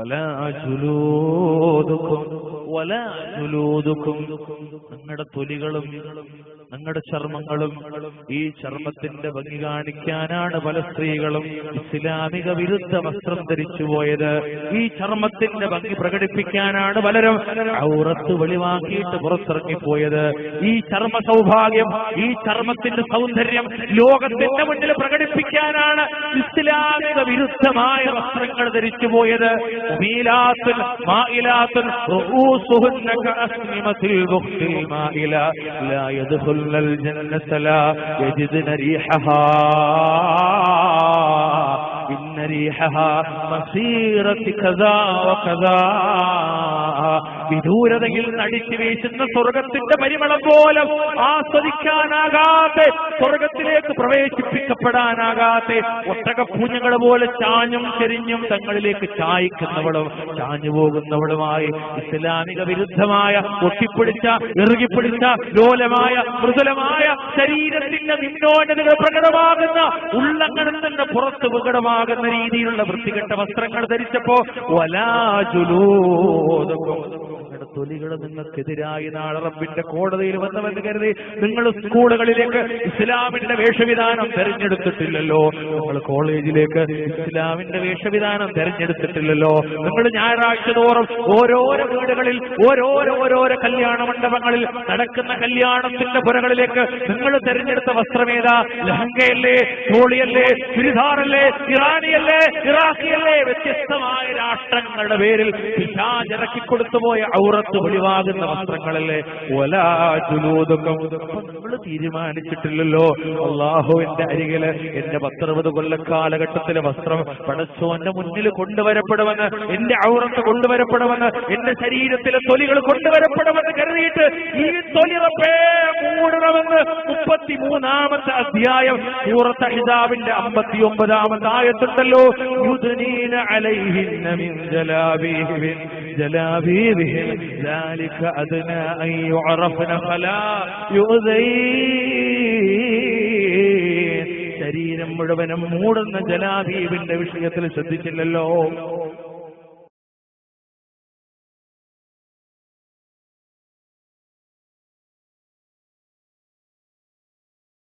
ولا جلودكم ولا جلودكم നിങ്ങളുടെ തൊലികളും നിങ്ങളുടെ ചർമ്മങ്ങളും ഈ ചർമ്മത്തിന്റെ ഭംഗി കാണിക്കാനാണ് പല സ്ത്രീകളും ഇസ്ലാമിക വിരുദ്ധ വസ്ത്രം ധരിച്ചു പോയത് ഈ ചർമ്മത്തിന്റെ ഭംഗി പ്രകടിപ്പിക്കാനാണ് പലരും ഔറത്ത് വെളിവാക്കിയിട്ട് പുറത്തിറങ്ങിപ്പോയത് ഈ ചർമ്മ സൗഭാഗ്യം ഈ ചർമ്മത്തിന്റെ സൗന്ദര്യം ലോകത്തിന്റെ മുന്നിൽ പ്രകടിപ്പിക്കാനാണ് ഇസ്ലാമിക വിരുദ്ധമായ വസ്ത്രങ്ങൾ ധരിച്ചു പോയത് മീലാത്തുൻ മായിലാത്തുൻ റഊസുഹുന്ന കഅസ്നിമത്തിൽ ബുഖ്തിൽ മായില ലാ യദ്ഖുലുൽ ജന്നത ലാ യജിദ്ന റീഹഹാ കദാ വകദാ വിദൂരതയിൽ നടിച്ചു വീശുന്ന സ്വർഗത്തിന്റെ പരിമളം പോലും ആസ്വദിക്കാനാകാതെ സ്വർഗത്തിലേക്ക് പ്രവേശിപ്പിക്കപ്പെടാനാകാതെ ഒട്ടകപ്പൂഞ്ഞകൾ പോലെ ചാഞ്ഞും ചെരിഞ്ഞും തങ്ങളിലേക്ക് ചായ്ക്കുന്നവളും ചാഞ്ഞു പോകുന്നവളുമായി ഇസ്ലാമിക വിരുദ്ധമായ ഒട്ടിപ്പിടിച്ച ഇറുകിപ്പിടിച്ച ലോലമായ മൃദുലമായ ശരീരത്തിന്റെ നിമ്നോന്നതകൾ പ്രകടമാകുന്ന ഉള്ളങ്ങളിൽ തന്നെ പുറത്ത് പ്രകടമാകുന്ന രീതിയിലുള്ള വൃത്തികെട്ട വസ്ത്രങ്ങൾ ധരിച്ചപ്പോ വലാ നിങ്ങളുടെ തൊലികൾ നിങ്ങൾക്കെതിരായി നാളെ റബ്ബിന്റെ കോടതിയിൽ വന്നവെന്ന് കരുതി നിങ്ങൾ സ്കൂളുകളിലേക്ക് ഇസ്ലാമിന്റെ വേഷവിധാനം തെരഞ്ഞെടുത്തിട്ടില്ലല്ലോ. നിങ്ങൾ കോളേജിലേക്ക് ഇസ്ലാമിന്റെ വേഷവിധാനം തെരഞ്ഞെടുത്തിട്ടില്ലല്ലോ. നിങ്ങൾ ഞായറാഴ്ച തോറും ഓരോരോ വീടുകളിൽ ഓരോരോ ഓരോരോ കല്യാണ മണ്ഡപങ്ങളിൽ നടക്കുന്ന കല്യാണത്തിന്റെ പുരകളിലേക്ക് നിങ്ങൾ തെരഞ്ഞെടുത്ത വസ്ത്രമേതാ? ലഹങ്കയല്ലേ തോളിയല്ലേ ചുരിദാറല്ലേ ഇറാനിയല്ലേ ഇറാഖിയല്ലേ? വ്യത്യസ്തമായ രാഷ്ട്രങ്ങളുടെ പേരിൽ പിശാചിറക്കി കൊടുത്തുപോയ ഔറത്ത് വെളിവാകുന്ന വസ്ത്രങ്ങളല്ലേ ഒലാജുലൂതൊക്കെ നമ്മൾ തീരുമാനിച്ചിട്ടില്ലല്ലോ. അള്ളാഹുവിന്റെ അരികിൽ എന്റെ പത്തറുപത് കൊല്ല കാലഘട്ടത്തിലെ വസ്ത്രം പടച്ചോന്റെ മുന്നിൽ കൊണ്ടുവരപ്പെടുമെന്ന് എന്റെ ഔറത്ത് കൊണ്ടുവരപ്പെടുമെന്ന് എന്റെ ശരീരത്തിലെ തൊലികൾ കൊണ്ടുവരപ്പെടുമെന്ന് കരുതിയിട്ട് ഈ തൊലിറപ്പേ മൂടണമെന്ന് മൂടണമെന്ന് മുപ്പത്തി മൂന്നാമത്തെ അധ്യായം സൂറത്ത് ഹിതാബിന്റെ അമ്പത്തി ഒമ്പതാമത്തെ ആയത്തുണ്ടല്ലോ ശരീരം മുഴുവനും മൂടുന്ന ജലാദീപിന്റെ വിഷയത്തിൽ ശ്രദ്ധിച്ചില്ലല്ലോ.